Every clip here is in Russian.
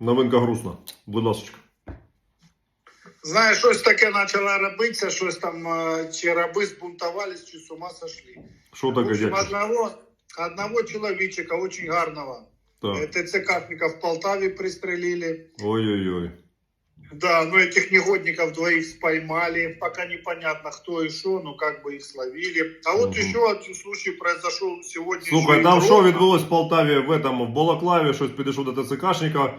Новинка грустна. Будь ласка. Знаєш, щось таке почало робитися, щось там, е, чи раби збунтувались, чи з ума сошли. Що В таке, общем, дядько? одного, одного человечка, очень гарного, Так. ТЦКшника в Полтаве пристрелили. Ой-ой-ой. Да, но этих негодников двоих поймали. Пока непонятно, кто и что, но как бы их словили. А вот Мгм. еще один случай произошел сегодня. Слухай, еще там и що Ровно. відбулось в Полтаві в этом, в Балаклаві, щось підійшов до ТЦКшника,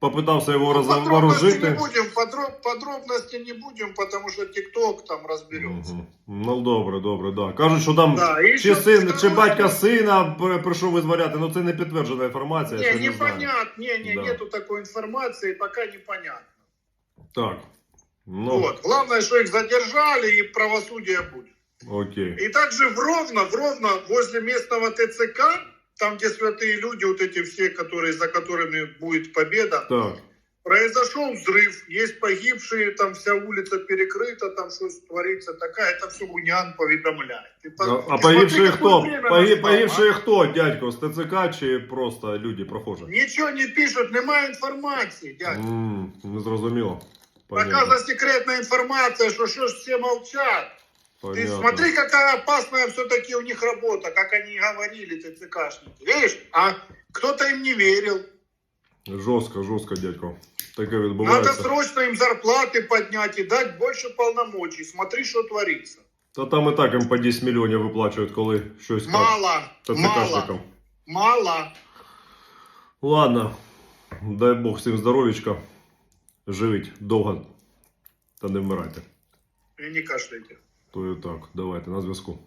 попитався його Подробности не розворожити. будем, подроб- подробности не будем, потому что ТикТок там разберется. Мгм. Ну добре, добре, да. Кажуть, що там Да, и чи что син, второе- чи батька сина при- прийшов визволяти, ну це не підтверджена інформація. Не, я ще не знаю. непонятно, не, не, Да. нету такой информации, пока непонятно. Так. Ну, Вот. Главное, что их задержали и правосудие будет. окей. И также в Ровно, в Ровно, возле местного ТЦК, там, где святые люди, вот эти все, которые, за которыми будет победа, Так. произошел взрыв, есть погибшие, там вся улица перекрыта, там что творится такая, это все Унян поведомляет. И по- А, а и смотри, погибшие какое хто? время Погиб, настало, погибшие а? хто, дядько, з ТЦК чи просто люди, прохожі? Ничего не пишут, немає информации, дядя. М, Не зрозуміло. Пока Понятно. засекретная информация, что что ж все молчат. Ты Понятно. смотри, какая опасная все-таки у них работа, как они и говорили, ТЦКшники. Видишь, а кто-то им не верил. Жорстко, жорстко, дядько. Таке Надо відбувається. срочно им зарплаты поднять и дать больше полномочий. Смотри, что творится. Та там і так їм по 10 мільйонів виплачують, коли щось кажуть Мало, мало, ТЦКшникам. мало. Ладно, дай Бог всім здоров'ячка. Живіть довго та не вмирайте. И не кашляйте. То і так, давайте на зв'язку.